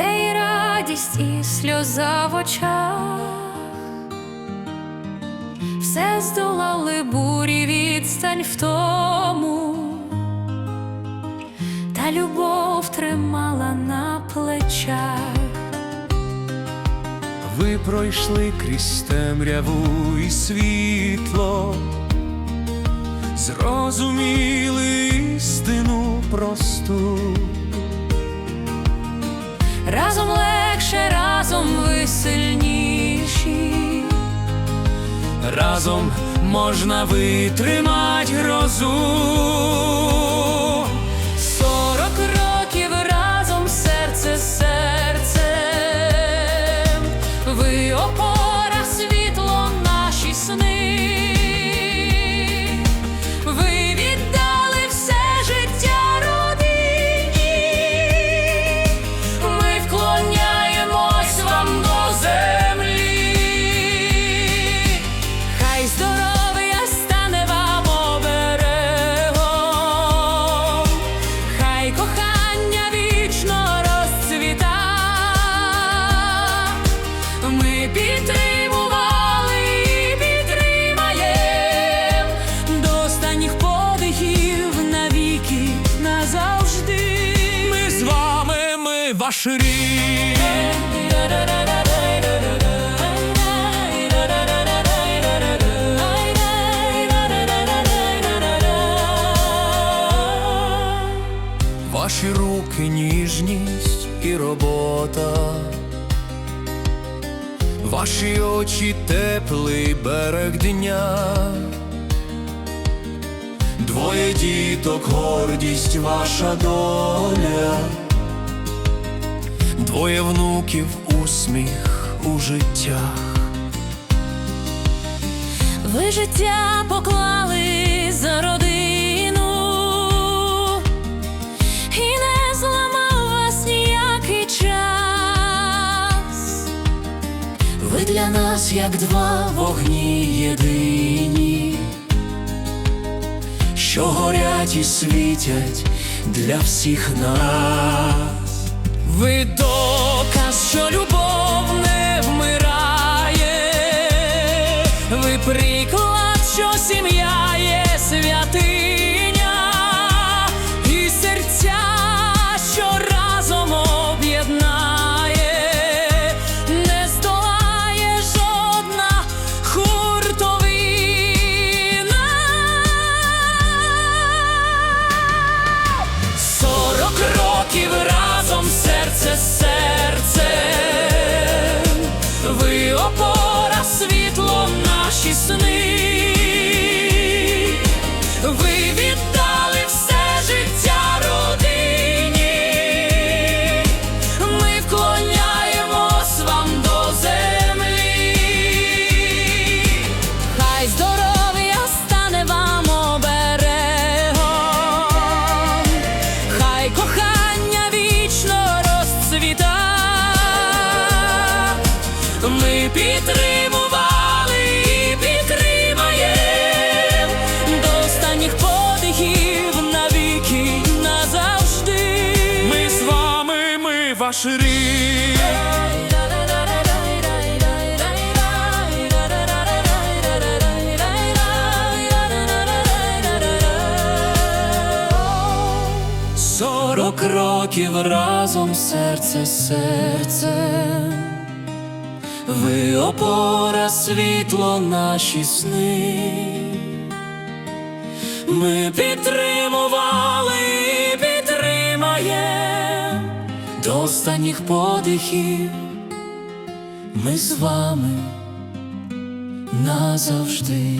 де й радість, і сльоза в очах. Все здолали бурі відстань в тому, та любов тримала на плечах. Ви пройшли крізь темряву і світло, зрозуміли істину просту. Разом легше, разом ви сильніші. Разом можна витримати грозу. Ми ваш. Ваші руки, ніжність і робота, ваші очі теплий берег дня, двоє діток, гордість, ваша доля, двоє внуків, усміх у життях. Ви життя поклали за родину, і не зламав вас ніякий час. Ви для нас, як два вогні єдині, що горять і світять для всіх нас. Ви доказ, що любов не вмирає, ви приклад, що сім'я Ми підтримували і підтримаєм До останніх подихів навіки назавжди. Ми з вами, ми ваш рід. Сорок років разом серце з серцем. Ви опора, світло, наші сни. Ми підтримували і підтримаєм до останніх подихів. Ми з вами назавжди.